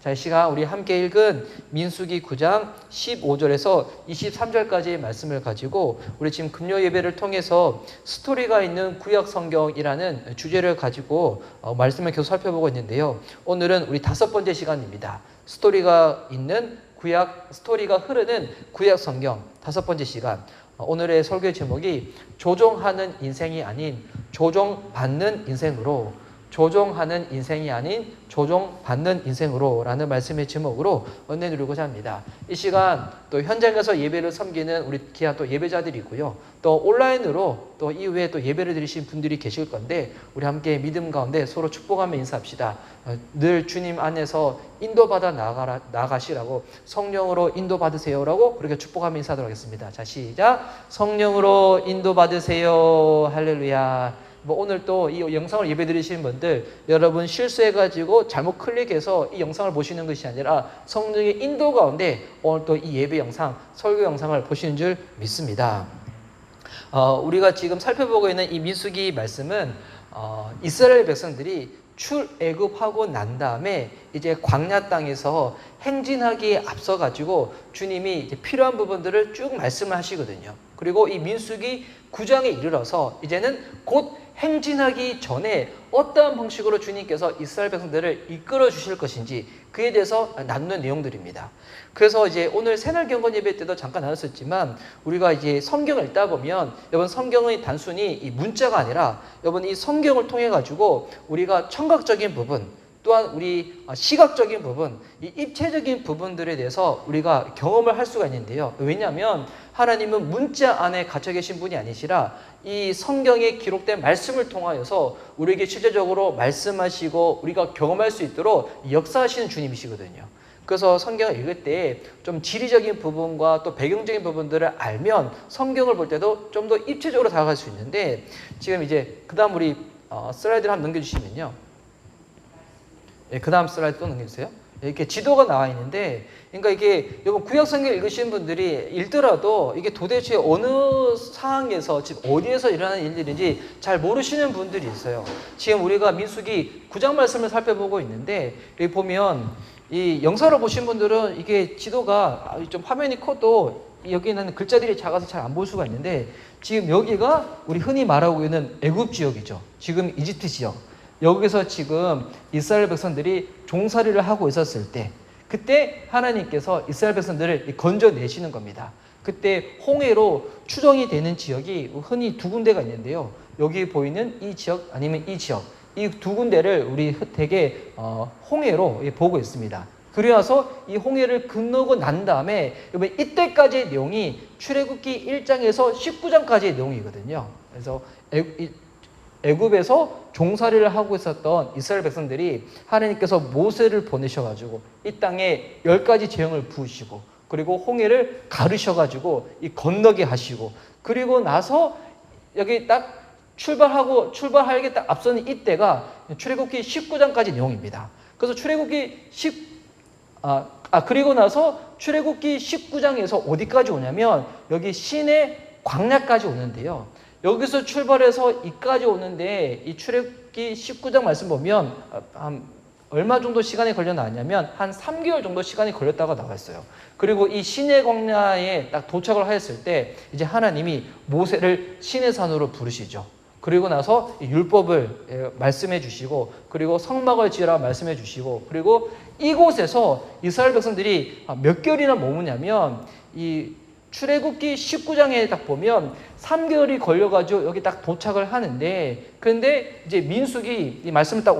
자, 이 시간 우리 함께 읽은 민수기 9장 15절에서 23절까지의 말씀을 가지고 우리 지금 금요 예배를 통해서 스토리가 있는 구약 성경이라는 주제를 가지고 어, 말씀을 계속 살펴보고 있는데요. 오늘은 우리 다섯 번째 시간입니다. 스토리가 있는 구약 스토리가 흐르는 구약 성경 다섯 번째 시간. 어, 오늘의 설교의 제목이 조종하는 인생이 아닌 조종받는 인생으로 조종하는 인생이 아닌 조종받는 인생으로 라는 말씀의 제목으로 은혜 누리고자 합니다. 이 시간 또 현장에서 예배를 섬기는 우리 귀한 또 예배자들이고요. 또 온라인으로 또 이후에 또 예배를 드리신 분들이 계실 건데 우리 함께 믿음 가운데 서로 축복하며 인사합시다. 어, 늘 주님 안에서 인도받아 나가라, 나가시라고 성령으로 인도받으세요라고 그렇게 축복하며 인사하도록 하겠습니다. 자 시작 성령으로 인도받으세요 할렐루야 뭐 오늘 또 이 영상을 예배 드리시는 분들 여러분 실수해가지고 잘못 클릭해서 이 영상을 보시는 것이 아니라 성령의 인도 가운데 오늘 또 이 예배 영상 설교 영상을 보시는 줄 믿습니다. 어, 우리가 지금 살펴보고 있는 이 민수기 말씀은 어, 이스라엘 백성들이 출애굽하고 난 다음에 이제 광야 땅에서 행진하기에 앞서 가지고 주님이 이제 필요한 부분들을 쭉 말씀을 하시거든요. 그리고 이 민수기 9장에 이르러서 이제는 곧 행진하기 전에 어떠한 방식으로 주님께서 이스라엘 백성들을 이끌어 주실 것인지 그에 대해서 나누는 내용들입니다. 그래서 이제 오늘 새날 경건 예배 때도 잠깐 나눴었지만 우리가 이제 성경을 읽다 보면 여러분 성경의 단순히 이 문자가 아니라 여러분 이 성경을 통해 가지고 우리가 청각적인 부분 또한 우리 시각적인 부분, 이 입체적인 부분들에 대해서 우리가 경험을 할 수가 있는데요. 왜냐하면 하나님은 문자 안에 갇혀 계신 분이 아니시라 이 성경에 기록된 말씀을 통하여서 우리에게 실제적으로 말씀하시고 우리가 경험할 수 있도록 역사하시는 주님이시거든요. 그래서 성경을 읽을 때 좀 지리적인 부분과 또 배경적인 부분들을 알면 성경을 볼 때도 좀 더 입체적으로 다가갈 수 있는데 지금 이제 그다음 우리 어, 슬라이드를 한번 넘겨주시면요. 예, 그 다음 슬라이드 또 넘겨주세요. 이렇게 지도가 나와 있는데, 그러니까 이게 여러분 구약 성경 읽으시는 분들이 읽더라도 이게 도대체 어느 상황에서 지금 어디에서 일어나는 일들인지 잘 모르시는 분들이 있어요. 지금 우리가 민수기 9장 말씀을 살펴보고 있는데 여기 보면 이 영상을 보신 분들은 이게 지도가 좀 화면이 커도 여기는 글자들이 작아서 잘 안 볼 수가 있는데 지금 여기가 우리 흔히 말하고 있는 애굽 지역이죠. 지금 이집트 지역. 여기서 지금 이스라엘 백성들이 종살이를 하고 있었을 때 그때 하나님께서 이스라엘 백성들을 건져내시는 겁니다. 그때 홍해로 추정이 되는 지역이 흔히 두 군데가 있는데요. 여기 보이는 이 지역 아니면 이 지역 이 두 군데를 우리 되게 어, 홍해로 보고 있습니다. 그리고서 이 홍해를 건너고 난 다음에 이때까지의 내용이 출애굽기 1장에서 19장까지의 내용이거든요. 그래서 애굽에서 종살이를 하고 있었던 이스라엘 백성들이 하나님께서 모세를 보내셔가지고 이 땅에 열 가지 재앙을 부으시고 그리고 홍해를 가르셔가지고 이 건너게 하시고 그리고 나서 여기 딱 출발하고 출발하게 딱 앞서는 이때가 출애굽기 19장까지 내용입니다. 그래서 출애굽기 10 아, 아 그리고 나서 출애굽기 19장에서 어디까지 오냐면 여기 신의 광야까지 오는데요. 여기서 출발해서 이까지 오는데 이 출애굽기 19장 말씀 보면 한 얼마 정도 시간이 걸려 나왔냐면 한 3개월 정도 시간이 걸렸다고 나와 있어요. 그리고 이 시내 광야에 딱 도착을 하였을 때 이제 하나님이 모세를 시내 산으로 부르시죠. 그리고 나서 율법을 예, 말씀해 주시고 그리고 성막을 지으라 말씀해 주시고 그리고 이곳에서 이스라엘 백성들이 몇 개월이나 머무냐면 이 출애굽기 19장에 딱 보면 3개월이 걸려가지고 여기 딱 도착을 하는데 그런데 이제 민숙이 이 말씀을 딱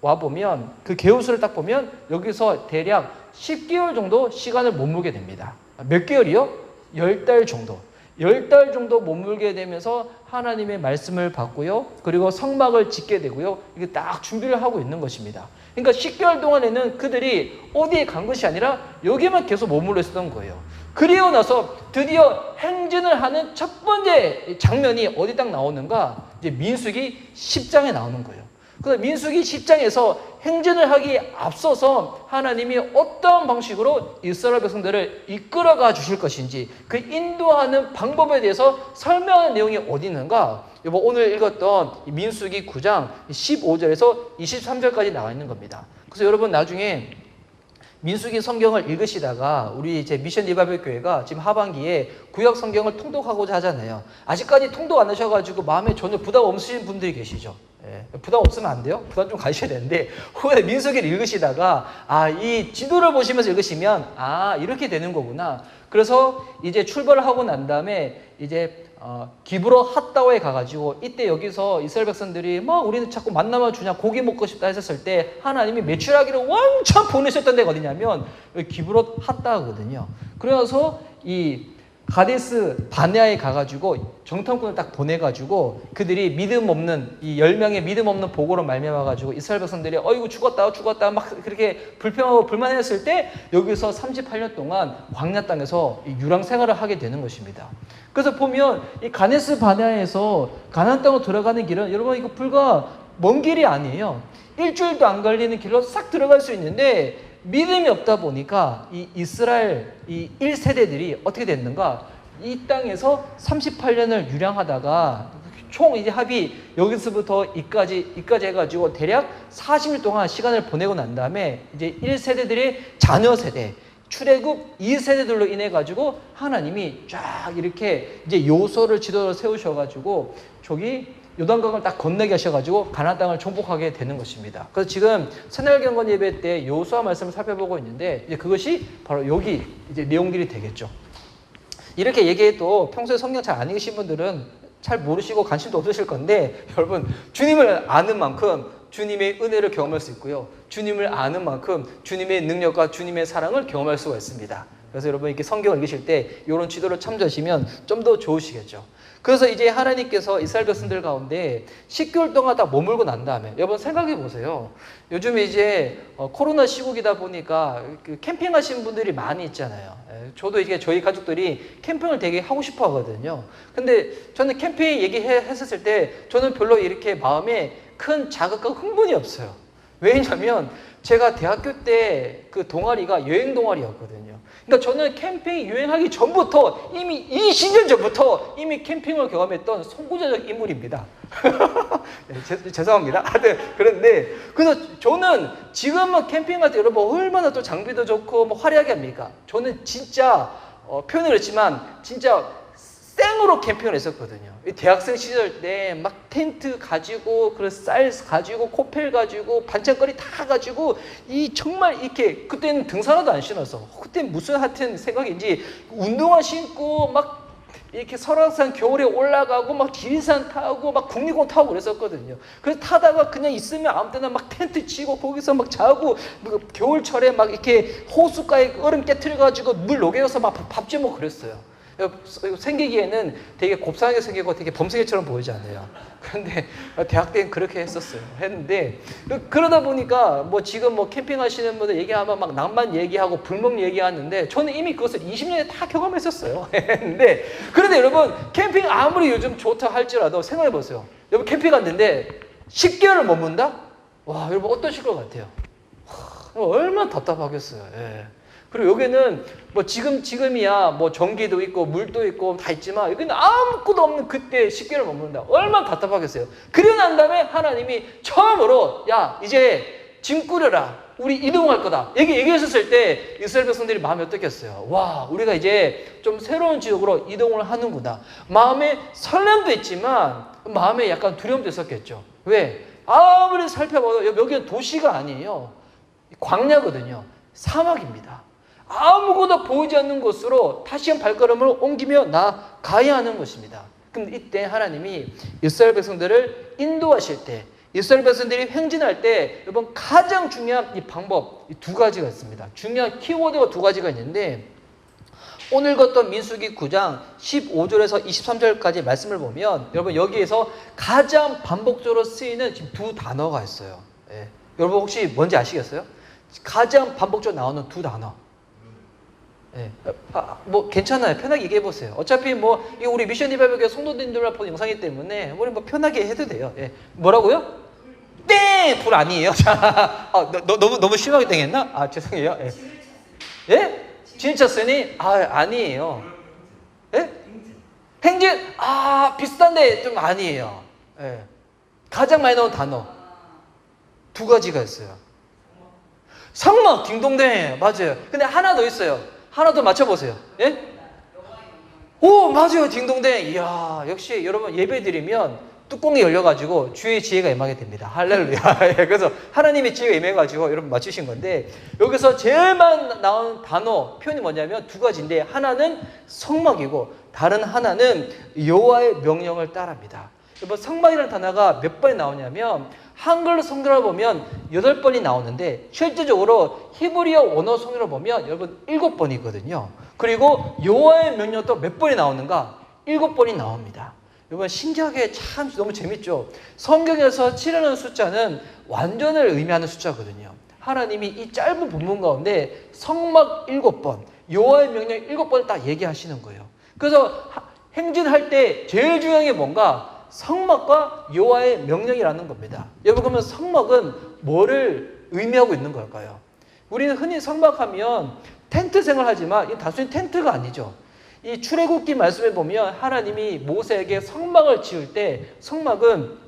와 보면 그 개우수를 딱 보면 여기서 대략 10개월 정도 시간을 머물게 됩니다. 몇 개월이요? 10달 정도. 10달 정도 머물게 되면서 하나님의 말씀을 받고요. 그리고 성막을 짓게 되고요. 이게 딱 준비를 하고 있는 것입니다. 그러니까 10개월 동안에는 그들이 어디에 간 것이 아니라 여기만 계속 머물러 있었던 거예요. 그리고 나서 드디어 행진을 하는 첫 번째 장면이 어디 딱 나오는가? 이제 민수기 10장에 나오는 거예요. 그래서 민수기 10장에서 행진을 하기 앞서서 하나님이 어떤 방식으로 이스라엘 백성들을 이끌어가 주실 것인지 그 인도하는 방법에 대해서 설명하는 내용이 어디 있는가? 여보 오늘 읽었던 민수기 9장 15절에서 23절까지 나와 있는 겁니다. 그래서 여러분 나중에 민수기 성경을 읽으시다가 우리 이제 미션 리바벨 교회가 지금 하반기에 구약 성경을 통독하고자 하잖아요. 아직까지 통독 안 하셔가지고 마음에 전혀 부담 없으신 분들이 계시죠. 예, 부담 없으면 안 돼요. 부담 좀 가셔야 되는데 혹은 민수기를 읽으시다가 아 이 지도를 보시면서 읽으시면 아 이렇게 되는 거구나. 그래서 이제 출발을 하고 난 다음에 이제 어, 기브로 핫다오에 가가지고 이때 여기서 이스라엘 백성들이 막 우리는 자꾸 만나면 주냐 고기 먹고 싶다 했었을 때 하나님이 매출하기를 왕창 보내셨던 데가 어디냐면 여기 기브로 핫다거든요. 그래서 이 가데스 바네아에 가가지고 정탐꾼을 딱 보내가지고 그들이 믿음 없는 이 열 명의 믿음 없는 보고로 말미암아가지고 이스라엘 백성들이 어이구 죽었다 죽었다 막 그렇게 불평하고 불만했을 때 여기서 38년 동안 광야 땅에서 이 유랑 생활을 하게 되는 것입니다. 그래서 보면 이 가네스 바네아에서 가나안 땅으로 들어가는 길은 여러분 이거 불과 먼 길이 아니에요. 일주일도 안 걸리는 길로 싹 들어갈 수 있는데 믿음이 없다 보니까 이 이스라엘 이 1세대들이 어떻게 됐는가? 이 땅에서 38년을 유량하다가 총 이제 합이 여기서부터 이까지 이까지 해가지고 대략 40일 동안 시간을 보내고 난 다음에 이제 1세대들의 자녀 세대 출애굽 2세대들로 인해 가지고 하나님이 쫙 이렇게 이제 요소를 지도를 세우셔 가지고 저기 요단강을 딱 건너게 하셔가지고 가나안 땅을 정복하게 되는 것입니다. 그래서 지금 새날 경건 예배 때 요수와 말씀을 살펴보고 있는데 이제 그것이 바로 여기 이제 내용들이 되겠죠. 이렇게 얘기해도 평소에 성경 잘 안 읽으신 분들은 잘 모르시고 관심도 없으실 건데 여러분 주님을 아는 만큼 주님의 은혜를 경험할 수 있고요. 주님을 아는 만큼 주님의 능력과 주님의 사랑을 경험할 수가 있습니다. 그래서 여러분 이렇게 성경을 읽으실 때 이런 지도를 참조하시면 좀 더 좋으시겠죠. 그래서 이제 하나님께서 이스라엘 백성들 가운데 10개월 동안 다 머물고 난 다음에 여러분 생각해 보세요. 요즘에 이제 어, 코로나 시국이다 보니까 그 캠핑하시는 분들이 많이 있잖아요. 예, 저도 이게 저희 가족들이 캠핑을 되게 하고 싶어 하거든요. 근데 저는 캠핑 얘기했었을 때 저는 별로 이렇게 마음에 큰 자극과 흥분이 없어요. 왜냐면 제가 대학교 때 그 동아리가 여행 동아리였거든요. 그러니까 저는 캠핑 유행하기 전부터 이미 20년 전부터 이미 캠핑을 경험했던 선구자적 인물입니다. 네, 제, 죄송합니다. 하여튼 그런데 그래서 저는 지금은 캠핑할 때 여러분 얼마나 또 장비도 좋고 뭐 화려하게 합니까? 저는 진짜 어, 표현을 했지만 진짜 생으로 캠핑을 했었거든요. 이 대학생 시절 때 막 텐트 가지고 그런 쌀 가지고 코펠 가지고 반찬거리 다 가지고 이 정말 이렇게 그때는 등산화도 안 신어서 그때 무슨 하여튼 생각인지 운동화 신고 막 이렇게 설악산 겨울에 올라가고 막 지리산 타고 막 국립공 타고 그랬었거든요. 그래서 타다가 그냥 있으면 아무 때나 막 텐트 치고 거기서 막 자고 뭐 겨울철에 막 이렇게 호숫가에 얼음 깨트려 가지고 물 녹여서 막 밥집 먹고 그랬어요. 생기기에는 되게 곱상하게 생기고 되게 범생이처럼 보이지 않아요. 그런데 대학 때는 그렇게 했었어요. 했는데 그러다 보니까 뭐 지금 뭐 캠핑 하시는 분들 얘기하면 막 낭만 얘기하고 불멍 얘기하는데 저는 이미 그것을 20년에 다 경험했었어요. 했는데 그런데 여러분 캠핑 아무리 요즘 좋다 할지라도 생각해 보세요. 여러분 캠핑 갔는데 10개월을 머문다? 와 여러분 어떠실 것 같아요? 와, 얼마나 답답하겠어요. 예. 그리고 여기는 뭐 지금 지금이야 뭐 전기도 있고 물도 있고 다 있지만 여기는 아무것도 없는 그때 10개월 머문다. 얼마나 답답하겠어요. 그러고 난 다음에 하나님이 처음으로 야 이제 짐 꾸려라. 우리 이동할 거다. 얘기 얘기했었을 때 이스라엘 백성들이 마음이 어떻겠어요? 와 우리가 이제 좀 새로운 지역으로 이동을 하는구나. 마음에 설렘도 있지만 마음에 약간 두려움도 있었겠죠. 왜? 아무리 살펴봐도 여기는 도시가 아니에요. 광야거든요. 사막입니다. 아무것도 보이지 않는 곳으로 다시 한 발걸음을 옮기며 나가야 하는 것입니다. 그럼 이때 하나님이 이스라엘 백성들을 인도하실 때, 이스라엘 백성들이 행진할 때, 여러분 가장 중요한 이 방법 이 두 가지가 있습니다. 중요한 키워드가 두 가지가 있는데 오늘 걷던 민수기 9장 15절에서 23절까지 말씀을 보면 여러분 여기에서 가장 반복적으로 쓰이는 지금 두 단어가 있어요. 예. 여러분 혹시 뭔지 아시겠어요? 가장 반복적으로 나오는 두 단어. 예. 아, 뭐 괜찮아요. 편하게 얘기해 보세요. 어차피 뭐 이거 우리 미션 리바이벌 성도님들만 보는 영상이기 때문에 우리 뭐 편하게 해도 돼요. 예. 뭐라고요? 땡! 불 아니에요. 자, 아, 너, 너, 너무 너무 심하게 땡했나? 아 죄송해요. 예? 예? 진짜 쓰니? 아 아니에요. 예? 행진? 아 비슷한데 좀 아니에요. 예. 가장 많이 나온 단어 두 가지가 있어요. 성막 딩동댕 맞아요. 근데 하나 더 있어요. 하나 더 맞춰보세요. 예? 오 맞아요 딩동댕. 이야 역시 여러분 예배 드리면 뚜껑이 열려가지고 주의 지혜가 임하게 됩니다. 할렐루야. 예, 그래서 하나님의 지혜가 임해가지고 여러분 맞추신 건데 여기서 제일 나온 단어 표현이 뭐냐면 두 가지인데 하나는 성막이고 다른 하나는 여호와의 명령을 따릅니다. 성막이라는 단어가 몇 번이 나오냐면 한글로 성경을 보면 여덟 번이 나오는데 실제적으로 히브리어 원어 성경을 보면 여러분 일곱 번이거든요. 그리고 여호와의 명령도 몇 번이 나오는가? 일곱 번이 나옵니다. 여러분 신기하게 참 너무 재밌죠. 성경에서 7이라는 숫자는 완전을 의미하는 숫자거든요. 하나님이 이 짧은 본문 가운데 성막 일곱 번, 여호와의 명령 일곱 번을 딱 얘기하시는 거예요. 그래서 하- 행진할 때 제일 중요한 게 뭔가 성막과 여호와의 명령이라는 겁니다. 여러분 그러면 성막은 뭐를 의미하고 있는 걸까요? 우리는 흔히 성막하면 텐트 생활하지만 이 단순히 텐트가 아니죠. 이 출애굽기 말씀에 보면 하나님이 모세에게 성막을 지을 때 성막은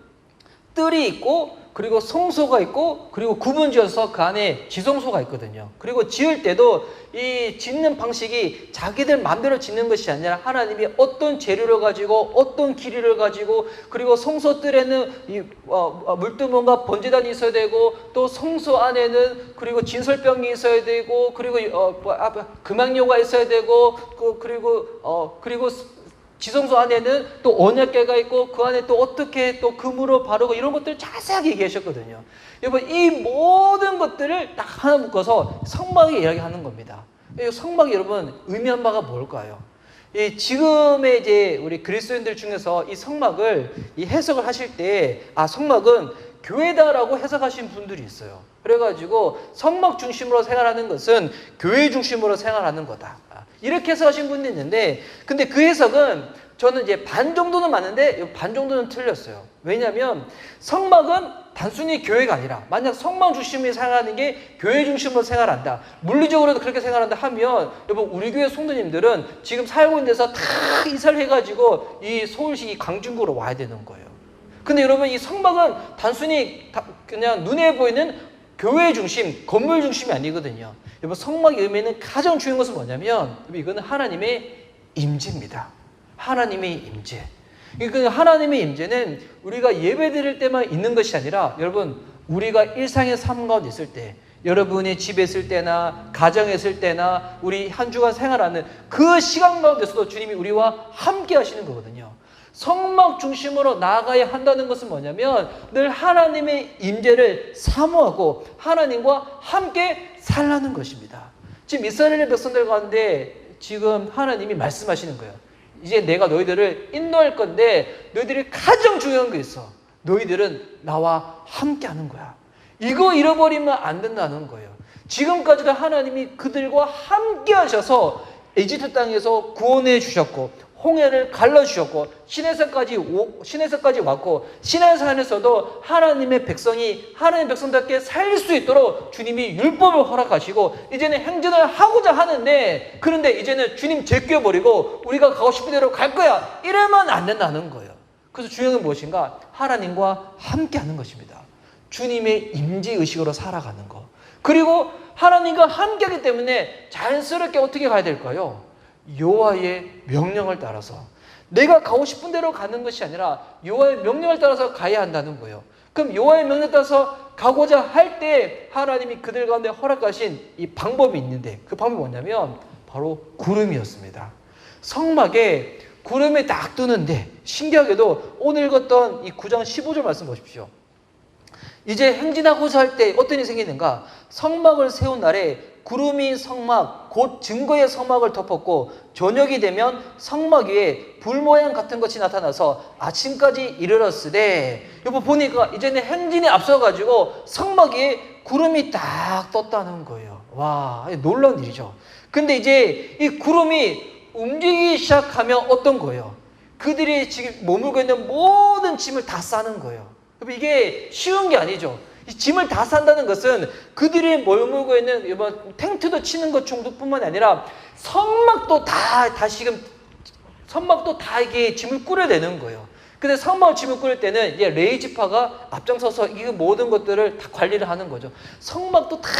뜰이 있고 그리고 성소가 있고 그리고 구분지어서 그 안에 지성소가 있거든요. 그리고 지을 때도 이 짓는 방식이 자기들 마음대로 짓는 것이 아니라 하나님이 어떤 재료를 가지고 어떤 길이를 가지고 그리고 성소 뜰에는 이 어, 어, 물두멍과 번제단이 있어야 되고 또 성소 안에는 그리고 진설병이 있어야 되고 그리고 어, 뭐, 아, 뭐, 금양료가 있어야 되고 그, 그리고 어, 그리고 지성소 안에는 또 언약궤가 있고 그 안에 또 어떻게 또 금으로 바르고 이런 것들 자세하게 얘기하셨거든요. 여러분 이 모든 것들을 딱 하나 묶어서 성막에 이야기하는 겁니다. 이 성막이 여러분 의미한 바가 뭘까요? 이 지금의 이제 우리 그리스도인들 중에서 이 성막을 이 해석을 하실 때 아 성막은 교회다라고 해석하신 분들이 있어요. 그래가지고 성막 중심으로 생활하는 것은 교회 중심으로 생활하는 거다. 아, 이렇게 해석하신 분도 있는데, 근데 그 해석은 저는 이제 반 정도는 맞는데 반 정도는 틀렸어요. 왜냐하면 성막은 단순히 교회가 아니라 만약 성막 중심으로 생활하는 게 교회 중심으로 생활한다. 물리적으로도 그렇게 생활한다 하면 여러분 우리 교회 성도님들은 지금 살고 있는 데서 다 이사를 해가지고 이 서울시 이 강진구로 와야 되는 거예요. 근데 여러분 이 성막은 단순히 다 그냥 눈에 보이는 교회 중심, 건물 중심이 아니거든요. 여러분 성막의 의미는 가장 중요한 것은 뭐냐면 이거는 하나님의 임재입니다. 하나님의 임재. 그러니까 하나님의 임재는 우리가 예배 드릴 때만 있는 것이 아니라 여러분 우리가 일상의 삶 가운데 있을 때 여러분이 집에 있을 때나 가정에 있을 때나 우리 한 주간 생활하는 그 시간 가운데서도 주님이 우리와 함께 하시는 거거든요. 성막 중심으로 나아가야 한다는 것은 뭐냐면 늘 하나님의 임재를 사모하고 하나님과 함께 살라는 것입니다. 지금 이스라엘 백성들 가운데 지금 하나님이 말씀하시는 거예요. 이제 내가 너희들을 인도할 건데 너희들이 가장 중요한 게 있어. 너희들은 나와 함께 하는 거야. 이거 잃어버리면 안 된다는 거예요. 지금까지도 하나님이 그들과 함께 하셔서 에지트 땅에서 구원해 주셨고 홍해를 갈라 주셨고 시내산까지 시내산까지 왔고 시내산에서도 하나님의 백성이 하나님의 백성답게 살 수 있도록 주님이 율법을 허락하시고 이제는 행진을 하고자 하는데 그런데 이제는 주님 제껴 버리고 우리가 가고 싶은 대로 갈 거야 이러면 안 된다는 거예요. 그래서 중요한 건 무엇인가? 하나님과 함께 하는 것입니다. 주님의 임재 의식으로 살아가는 거. 그리고 하나님과 함께하기 때문에 자연스럽게 어떻게 가야 될까요? 여호와의 명령을 따라서 내가 가고 싶은 대로 가는 것이 아니라 여호와의 명령을 따라서 가야 한다는 거예요. 그럼 여호와의 명령에 따라서 가고자 할 때 하나님이 그들 가운데 허락하신 이 방법이 있는데 그 방법이 뭐냐면 바로 구름이었습니다. 성막에 구름이 딱 뜨는데 신기하게도 오늘 읽었던 이 9장 15절 말씀 보십시오. 이제 행진하고자 할 때 어떤 일이 생기는가? 성막을 세운 날에 구름이 성막, 곧 증거의 성막을 덮었고 저녁이 되면 성막 위에 불 모양 같은 것이 나타나서 아침까지 이르렀으되 여보 보니까 이제는 행진에 앞서가지고 성막 위에 구름이 딱 떴다는 거예요. 와 놀라운 일이죠. 근데 이제 이 구름이 움직이기 시작하면 어떤 거예요? 그들이 지금 머물고 있는 모든 짐을 다 싸는 거예요. 이게 쉬운 게 아니죠. 이 짐을 다 산다는 것은 그들이 머물고 있는 이번 텐트도 치는 것 정도뿐만 아니라 성막도 다 다시금 선막도 다 이게 짐을 꾸려내는 거예요. 근데 성막 지붕 꾸릴 때는 이제 레이지파가 앞장서서 이 모든 것들을 다 관리를 하는 거죠. 성막도 다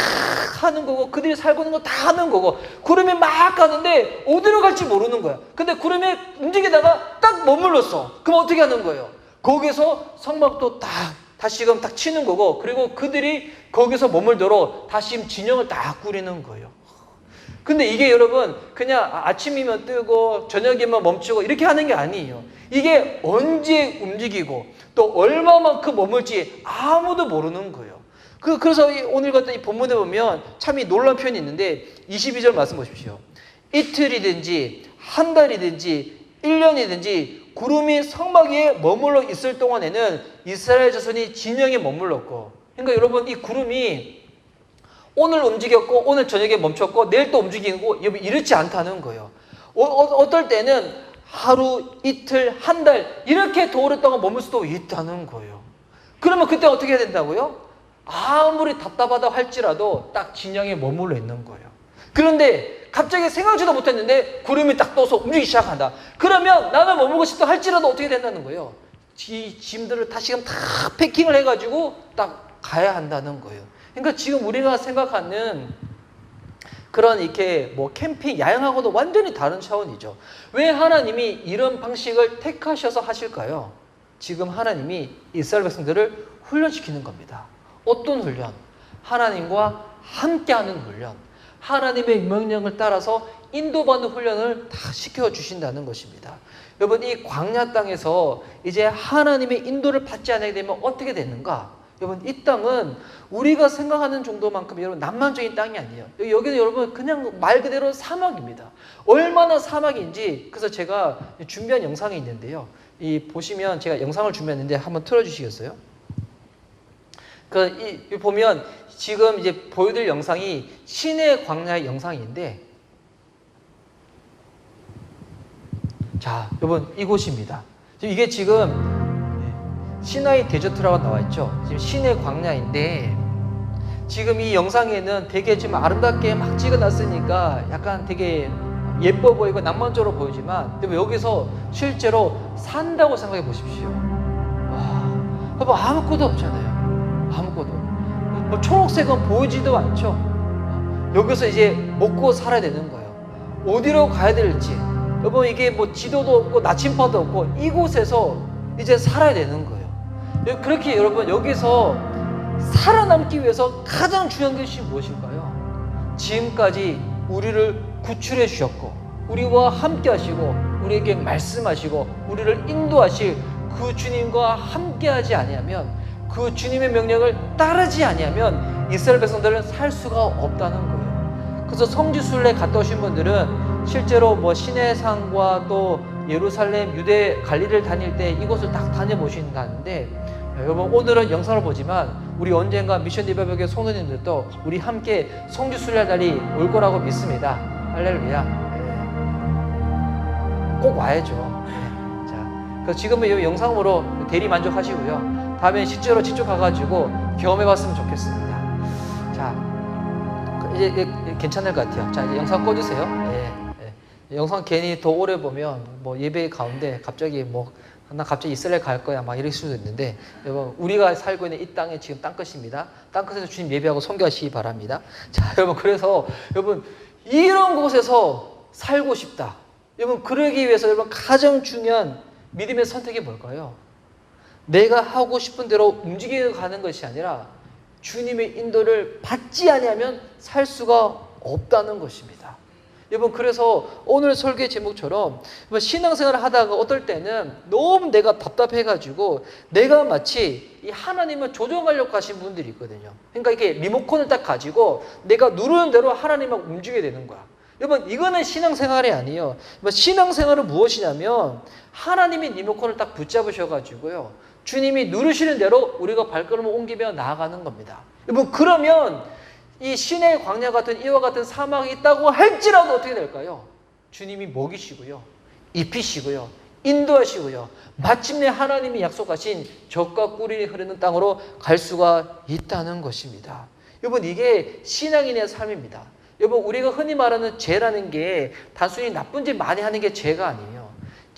하는 거고 그들이 살고 있는 거 다 하는 거고 구름이 막 가는데 어디로 갈지 모르는 거야. 근데 구름이 움직이다가 딱 머물렀어. 그럼 어떻게 하는 거예요? 거기서 성막도 딱 다시금 딱 치는 거고 그리고 그들이 거기서 머물도록 다시 진영을 딱 꾸리는 거예요. 근데 이게 여러분 그냥 아- 아침이면 뜨고 저녁이면 멈추고 이렇게 하는 게 아니에요. 이게 언제 움직이고 또 얼마만큼 머물지 아무도 모르는 거예요. 그, 그래서 이 오늘 같은 이 본문에 보면 참 이 놀라운 표현이 있는데 22절 말씀 보십시오. 이틀이든지 한 달이든지 1년이든지 구름이 성막 위에 머물러 있을 동안에는 이스라엘 자손이 진영에 머물렀고 그러니까 여러분 이 구름이 오늘 움직였고 오늘 저녁에 멈췄고 내일 또 움직이고 이렇지 않다는 거예요. 어, 떨 때는 하루, 이틀, 한 달 이렇게 도를 동안 머물 수도 있다는 거예요. 그러면 그때 어떻게 해야 된다고요? 아무리 답답하다 할지라도 딱 진영에 머물러 있는 거예요. 그런데 갑자기 생각지도 못했는데 구름이 딱 떠서 움직이기 시작한다. 그러면 나는 머물고 싶다 할지라도 어떻게 된다는 거예요? 이 짐들을 다시금 다 패킹을 해가지고 딱 가야 한다는 거예요. 그러니까 지금 우리가 생각하는 그런 이렇게 뭐 캠핑, 야영하고도 완전히 다른 차원이죠. 왜 하나님이 이런 방식을 택하셔서 하실까요? 지금 하나님이 이스라엘 백성들을 훈련시키는 겁니다. 어떤 훈련? 하나님과 함께하는 훈련. 하나님의 명령을 따라서 인도받는 훈련을 다 시켜 주신다는 것입니다. 여러분, 이 광야 땅에서 이제 하나님의 인도를 받지 않게 되면 어떻게 되는가? 여러분, 이 땅은 우리가 생각하는 정도만큼 여러분 낭만적인 땅이 아니에요. 여기는 여러분 그냥 말 그대로 사막입니다. 얼마나 사막인지 그래서 제가 준비한 영상이 있는데요. 이 보시면 제가 영상을 준비했는데 한번 틀어 주시겠어요? 그 이 보면 지금 이제 보여드릴 영상이 시내 광야의 영상인데 자 여러분 이곳입니다. 이게 지금 시나이 데저트라고 나와 있죠. 지금 시내 광야인데 지금 이 영상에는 되게 좀 아름답게 막 찍어놨으니까 약간 되게 예뻐 보이고 낭만적으로 보이지만 여기서 실제로 산다고 생각해 보십시오. 와, 아무것도 없잖아요. 아무것도. 뭐 초록색은 보이지도 않죠. 여기서 이제 먹고 살아야 되는 거예요. 어디로 가야 될지. 여러분 이게 뭐 지도도 없고 나침반도 없고 이곳에서 이제 살아야 되는 거예요. 그렇게 여러분 여기서 살아남기 위해서 가장 중요한 것이 무엇일까요? 지금까지 우리를 구출해 주셨고 우리와 함께 하시고 우리에게 말씀하시고 우리를 인도하실 그 주님과 함께 하지 아니하면 그 주님의 명령을 따르지 아니하면 이스라엘 백성들은 살 수가 없다는 거예요. 그래서 성지순례 갔다 오신 분들은 실제로 뭐 시내산과 또 예루살렘, 유대 갈리를 다닐 때 이곳을 딱 다녀보신다는데 여러분 오늘은 영상을 보지만 우리 언젠가 미션 디바벽의 성도님들도 우리 함께 성지순례 날이 올 거라고 믿습니다. 할렐루야. 꼭 와야죠. 자, 그 지금은 이 영상으로 대리 만족하시고요. 다음에 실제로 직접 가가지고 경험해봤으면 좋겠습니다. 자, 이제, 이제 괜찮을 것 같아요. 자, 이제 영상 꺼주세요. 예, 예. 영상 괜히 더 오래 보면 뭐 예배 가운데 갑자기 뭐 나 갑자기 이스라엘 갈 거야 막 이럴 수도 있는데 여러분 우리가 살고 있는 이 땅이 지금 땅끝입니다. 땅끝에서 주님 예배하고 선교하시기 바랍니다. 자, 여러분 그래서 여러분 이런 곳에서 살고 싶다. 여러분 그러기 위해서 여러분 가장 중요한 믿음의 선택이 뭘까요? 내가 하고 싶은 대로 움직여 가는 것이 아니라 주님의 인도를 받지 아니하면 살 수가 없다는 것입니다. 여러분 그래서 오늘 설계 제목처럼 신앙생활을 하다가 어떨 때는 너무 내가 답답해가지고 내가 마치 이 하나님을 조종하려고 하신 분들이 있거든요. 그러니까 이게 리모컨을 딱 가지고 내가 누르는 대로 하나님을 움직이게 되는 거야. 여러분 이거는 신앙생활이 아니에요. 신앙생활은 무엇이냐면 하나님이 리모컨을 딱 붙잡으셔가지고요. 주님이 누르시는 대로 우리가 발걸음을 옮기며 나아가는 겁니다. 여러분 그러면 이 시내 광야 같은 이와 같은 사막이 있다고 할지라도 어떻게 될까요? 주님이 먹이시고요. 입히시고요. 인도하시고요. 마침내 하나님이 약속하신 적과 꿀이 흐르는 땅으로 갈 수가 있다는 것입니다. 여러분 이게 신앙인의 삶입니다. 여러분 우리가 흔히 말하는 죄라는 게 단순히 나쁜 짓 많이 하는 게 죄가 아니에요.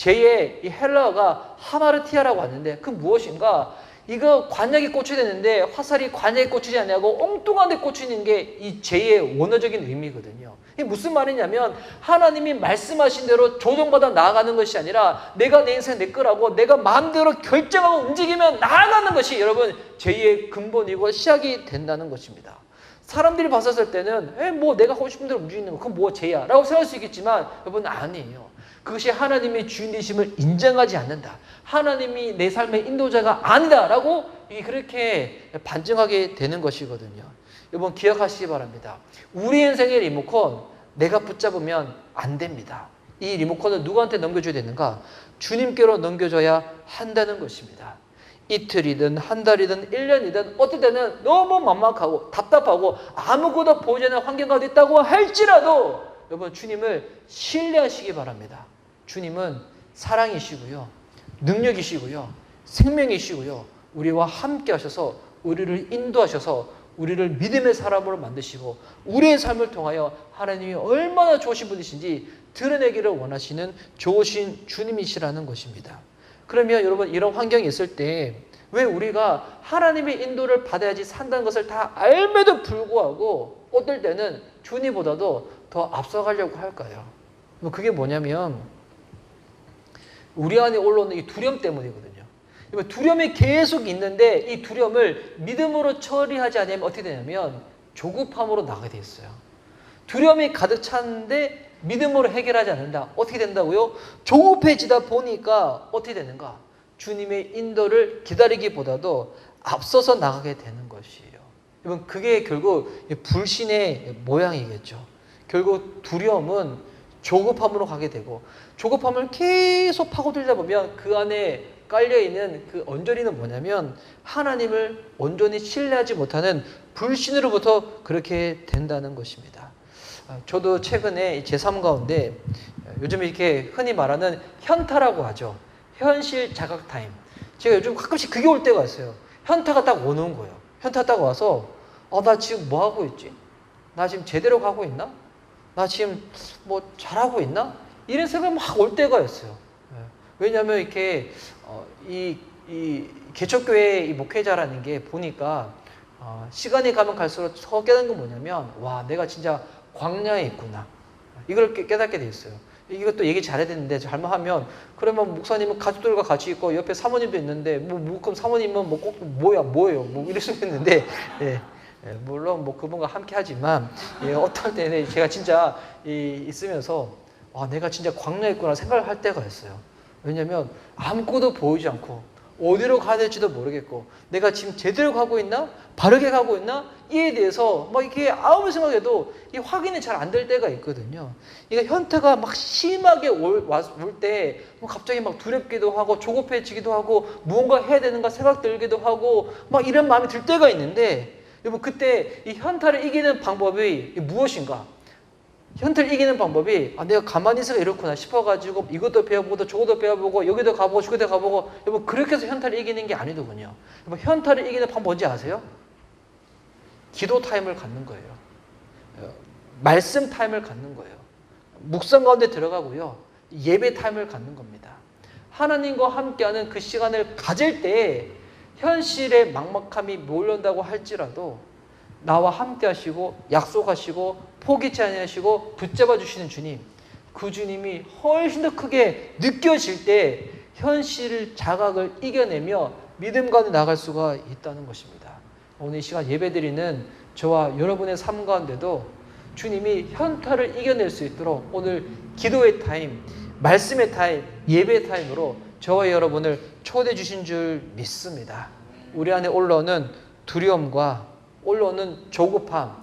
제2의 이 헬라어가 하마르티아라고 왔는데 그 무엇인가? 이거 관약에 꽂혀야 되는데 화살이 관약에 꽂히지 않냐고 엉뚱한 데 꽂히는 게 이 제2의 원어적인 의미거든요. 이게 무슨 말이냐면 하나님이 말씀하신 대로 조정받아 나아가는 것이 아니라 내가 내 인생 내 거라고 내가 마음대로 결정하고 움직이면 나아가는 것이 여러분 제2의 근본이고 시작이 된다는 것입니다. 사람들이 봤었을 때는 에, 뭐 내가 하고 싶은 대로 움직이는 거 그건 뭐 죄야 라고 생각할 수 있겠지만 여러분 아니에요. 그것이 하나님의 주인 되심을 인정하지 않는다. 하나님이 내 삶의 인도자가 아니다라고 그렇게 반증하게 되는 것이거든요. 여러분 기억하시기 바랍니다. 우리 인생의 리모컨 내가 붙잡으면 안 됩니다. 이 리모컨을 누구한테 넘겨줘야 되는가? 주님께로 넘겨줘야 한다는 것입니다. 이틀이든 한 달이든 1년이든 어떨 때는 너무 막막하고 답답하고 아무것도 보이지 않는 환경 가운데 있다고 할지라도 여러분 주님을 신뢰하시기 바랍니다. 주님은 사랑이시고요. 능력이시고요. 생명이시고요. 우리와 함께 하셔서 우리를 인도하셔서 우리를 믿음의 사람으로 만드시고 우리의 삶을 통하여 하나님이 얼마나 좋으신 분이신지 드러내기를 원하시는 좋으신 주님이시라는 것입니다. 그러면 여러분 이런 환경이 있을 때 왜 우리가 하나님의 인도를 받아야지 산다는 것을 다 알매도 불구하고 어떨 때는 주님보다도 더 앞서가려고 할까요? 뭐 그게 뭐냐면 우리 안에 올라오는 이 두려움 때문이거든요. 두려움이 계속 있는데 이 두려움을 믿음으로 처리하지 않으면 어떻게 되냐면 조급함으로 나가게 돼 있어요. 두려움이 가득 찼는데 믿음으로 해결하지 않는다. 어떻게 된다고요? 조급해지다 보니까 어떻게 되는가? 주님의 인도를 기다리기보다도 앞서서 나가게 되는 것이에요. 그게 결국 불신의 모양이겠죠. 결국 두려움은 조급함으로 가게 되고 조급함을 계속 파고들다 보면 그 안에 깔려 있는 그 언저리는 뭐냐면 하나님을 온전히 신뢰하지 못하는 불신으로부터 그렇게 된다는 것입니다. 아, 저도 최근에 제삶 가운데 요즘 이렇게 흔히 말하는 현타라고 하죠. 현실 자각 타임. 제가 요즘 가끔씩 그게 올 때가 있어요. 현타가 딱 오는 거예요. 현타 딱 와서 어, 나 지금 뭐 하고 있지? 나 지금 제대로 가고 있나? 나 지금 뭐 잘하고 있나? 이런 생각이 막올 때가 있어요. 예. 왜냐하면 이렇게 어, 이, 이 개척교회 이 목회자라는 게 보니까 어, 시간이 가면 갈수록 더 깨닫는 건 뭐냐면 와 내가 진짜 광야에 있구나 이걸 깨- 깨닫게 돼 있어요. 이것도 얘기 잘해야 되는데 잘못하면 그러면 목사님은 가족들과 같이 있고 옆에 사모님도 있는데 뭐, 뭐 그럼 사모님은 뭐 꼭 뭐야 뭐예요 뭐 이럴 수 있는데 예. 예, 물론 뭐 그분과 함께 하지만 예, 어떨 때는 제가 진짜 이, 있으면서 아, 내가 진짜 광야에 있구나 생각을 할 때가 있어요. 왜냐면 아무것도 보이지 않고 어디로 가야 될지도 모르겠고 내가 지금 제대로 가고 있나? 바르게 가고 있나? 이에 대해서 막 이렇게 아무리 생각해도 이 확인이 잘 안 될 때가 있거든요. 그러니까 현태가 막 심하게 올때 갑자기 막 두렵기도 하고 조급해지기도 하고 무언가 해야 되는가 생각 들기도 하고 막 이런 마음이 들 때가 있는데 여러분 그때 이 현타를 이기는 방법이 무엇인가? 현타를 이기는 방법이 아, 내가 가만히 있어가 이렇구나 싶어가지고 이것도 배워보고 저것도 배워보고 여기도 가보고 저기도 가보고 여러분 그렇게 해서 현타를 이기는 게 아니더군요. 여러분 현타를 이기는 방법 뭔지 아세요? 기도 타임을 갖는 거예요. 어, 말씀 타임을 갖는 거예요. 묵상 가운데 들어가고요. 예배 타임을 갖는 겁니다. 하나님과 함께하는 그 시간을 가질 때 현실의 막막함이 몰려온다고 할지라도 나와 함께 하시고 약속하시고 포기치 아니하시고 붙잡아 주시는 주님 그 주님이 훨씬 더 크게 느껴질 때 현실 자각을 이겨내며 믿음 가운데 나갈 수가 있다는 것입니다. 오늘 이 시간 예배드리는 저와 여러분의 삶 가운데도 주님이 현타를 이겨낼 수 있도록 오늘 기도의 타임, 말씀의 타임, 예배 타임으로 저와 여러분을 초대해 주신 줄 믿습니다. 우리 안에 올라오는 두려움과 올라오는 조급함,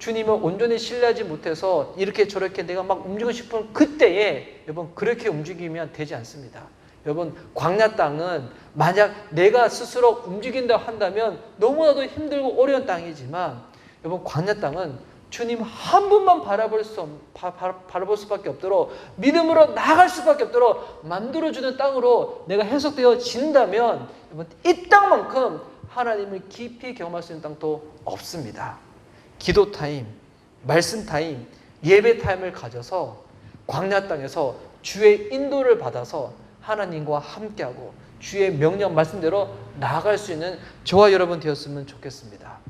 주님을 온전히 신뢰하지 못해서 이렇게 저렇게 내가 막 움직이고 싶은 그때에 여러분 그렇게 움직이면 되지 않습니다. 여러분 광야 땅은 만약 내가 스스로 움직인다 한다면 너무나도 힘들고 어려운 땅이지만 여러분 광야 땅은 주님 한 분만 바라볼 수 바, 바, 바 라볼 수밖에 없도록 믿음으로 나갈 수밖에 없도록 만들어 주는 땅으로 내가 해석되어 진다면 여러분 이 땅만큼 하나님을 깊이 경험할 수 있는 땅도 없습니다. 기도 타임, 말씀 타임, 예배 타임을 가져서 광야 땅에서 주의 인도를 받아서 하나님과 함께하고 주의 명령 말씀대로 나아갈 수 있는 저와 여러분 되었으면 좋겠습니다.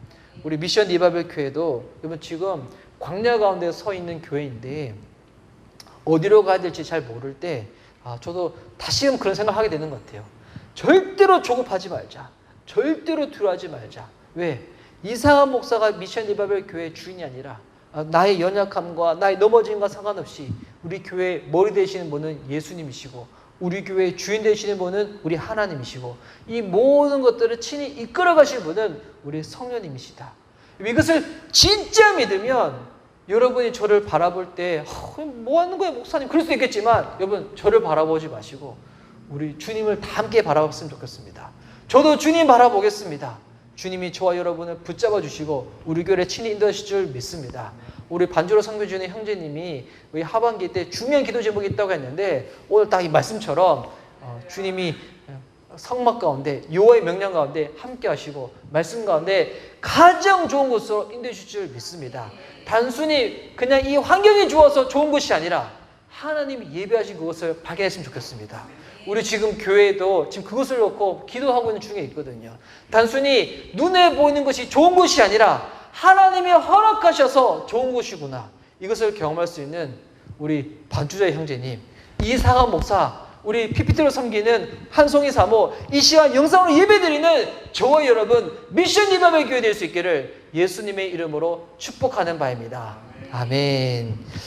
우리 미션 리바벨 교회도 여러분 지금 광야 가운데 서 있는 교회인데 어디로 가야 될지 잘 모를 때 아, 저도 다시금 그런 생각하게 되는 것 같아요. 절대로 조급하지 말자. 절대로 두려워하지 말자. 왜? 이상한 목사가 미션 리바벨 교회 주인이 아니라 아, 나의 연약함과 나의 넘어짐과 상관없이 우리 교회 머리 되시는 분은 예수님이시고 우리 교회 주인 되시는 분은 우리 하나님이시고 이 모든 것들을 친히 이끌어 가실 분은 우리 성령님이시다. 이것을 진짜 믿으면 여러분이 저를 바라볼 때, 어, 뭐 하는 거예요, 목사님? 그럴 수 있겠지만, 여러분, 저를 바라보지 마시고, 우리 주님을 다 함께 바라봤으면 좋겠습니다. 저도 주님 바라보겠습니다. 주님이 저와 여러분을 붙잡아 주시고, 우리 교회 친히 인도하실 줄 믿습니다. 우리 반주로 선교 중에 형제님이 우리 하반기 때 중요한 기도 제목이 있다고 했는데, 오늘 딱 이 말씀처럼, 어, 주님이 성막 가운데 요의 명령 가운데 함께 하시고 말씀 가운데 가장 좋은 곳으로 인도해 주실 줄 믿습니다. 단순히 그냥 이 환경이 좋아서 좋은 곳이 아니라 하나님이 예배하신 그것을 발견했으면 좋겠습니다. 우리 지금 교회도 지금 그것을 놓고 기도하고 있는 중에 있거든요. 단순히 눈에 보이는 것이 좋은 곳이 아니라 하나님이 허락하셔서 좋은 곳이구나. 이것을 경험할 수 있는 우리 반주자의 형제님, 이상한 목사, 우리 PPT로 섬기는 한송이 사모, 이 시간 영상으로 예배드리는 저와 여러분 미션 리바벨 교회 될 수 있기를 예수님의 이름으로 축복하는 바입니다. 아멘.